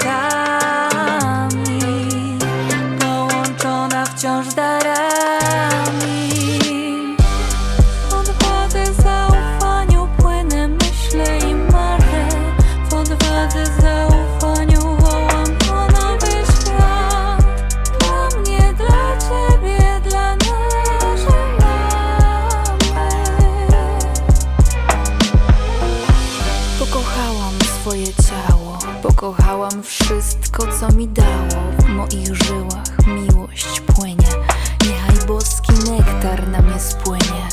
kształtami Połączona wciąż darami. Odwadze zaufaniu płynę myślę i marzę. W odwadze zaufaniu wołam o nowy świat. Dla mnie, dla ciebie, dla naszej mamy. Pokochałam swoje ciało. Pokochałam wszystko, co mi dało. W moich żyłach miłość płynie. Niechaj boski nektar na mnie spłynie.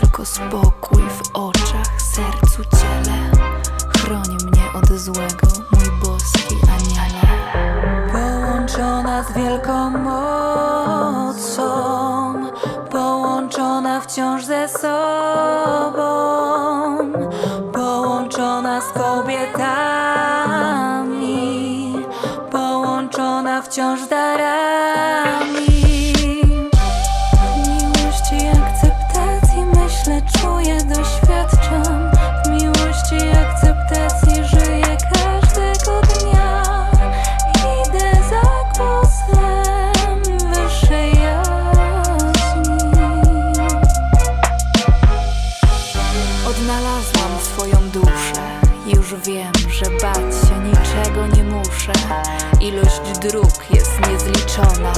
Tylko spokój w oczach, sercu, ciele. Chroni mnie od złego, mój boski aniele. Połączona z wielką mocą wciąż darami wiem, że bać się niczego nie muszę. Ilość dróg jest niezliczona